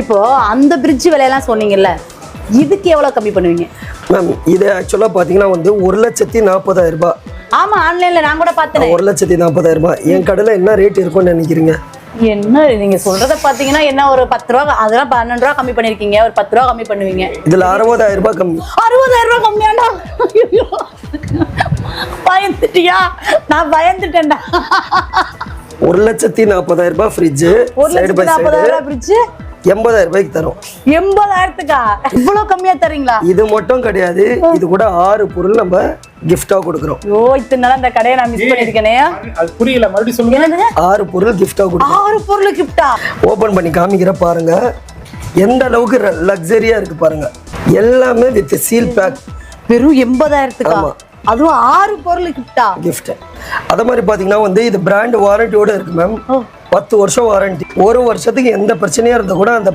இப்போ அந்த பிரிட்ஜ் விலையெல்லாம் சொன்னீங்கல்ல இதுக்கு எவ்வளவு கம்மி பண்ணுவீங்க? மேம் இது ஆக்சுவலாக பார்த்தீங்கன்னா வந்து ஒரு லட்சத்தி நாற்பதாயிரம் ரூபாய். ஆமா ஆன்லைன்ல நான் கூட பார்த்தேன். ஒரு லட்சத்தி நாற்பதாயிரம் ரூபாய். என் கடையில் என்ன ரேட் இருக்கும்னு நினைக்கிறீங்க? என்ன நீங்க சொல்றத பாத்தீங்கன்னா என்ன ஒரு பத்து ரூபா அதெல்லாம் பன்னெண்டு ரூபா கம்மி பண்ணிருக்கீங்க ஒரு பத்து ரூபா கம்மி பண்ணுவீங்க. இதில் அறுபதாயிரம் ரூபாய் கம்மி. அறுபதாயிரம் ரூபாய் கம்மியாண்டா. பயந்துட்டியா? நான் பயந்துட்டேன்டா. ஒரு லட்சத்தி நாற்பதாயிரம் ரூபாய் ஃப்ரிட்ஜு ஒரு லட்சத்தி நாற்பதாயிரம் பிரிட்ஜ் எண்பதாயிரம் ரூபாய்க்கு தரும். எண்பதாயிரத்துக்கா? இவ்வளவு கம்மியா தரீங்களா? இது மட்டும் கிடையாது. இது கூட ஆறு பொருள் நம்ம கிஃப்டாக கொடுக்குறோம். ஐயோ இத்தனை நாள் அந்த கடையை நான் மிஸ் பண்ணிருக்கேனே அது புரியல. மறுபடியும் சொல்லுங்க. ஆறு பொருள் கிஃப்டாக கொடுக்குறோம். ஆறு பொருள் கிஃப்டா ஓப்பன் பண்ணி காமிக்கிற பாருங்க. எந்த அளவுக்கு லக்ஸரியா இருக்கு பாருங்க. எல்லாமே வித் சீல் பேக் வெறும் எண்பதாயிரத்துக்கா? ஆமா. அதுவும் ஆறு பொருள் கிஃப்டா gift. அதே மாதிரி பார்த்தீங்கன்னா வந்து இது பிராண்ட் வாரண்டியோட இருக்கு மேம் பத்து வருஷம் வாரண்டி ஒரு வருஷத்துக்கு எந்த பிரச்சனையா இருந்தா கூட அந்த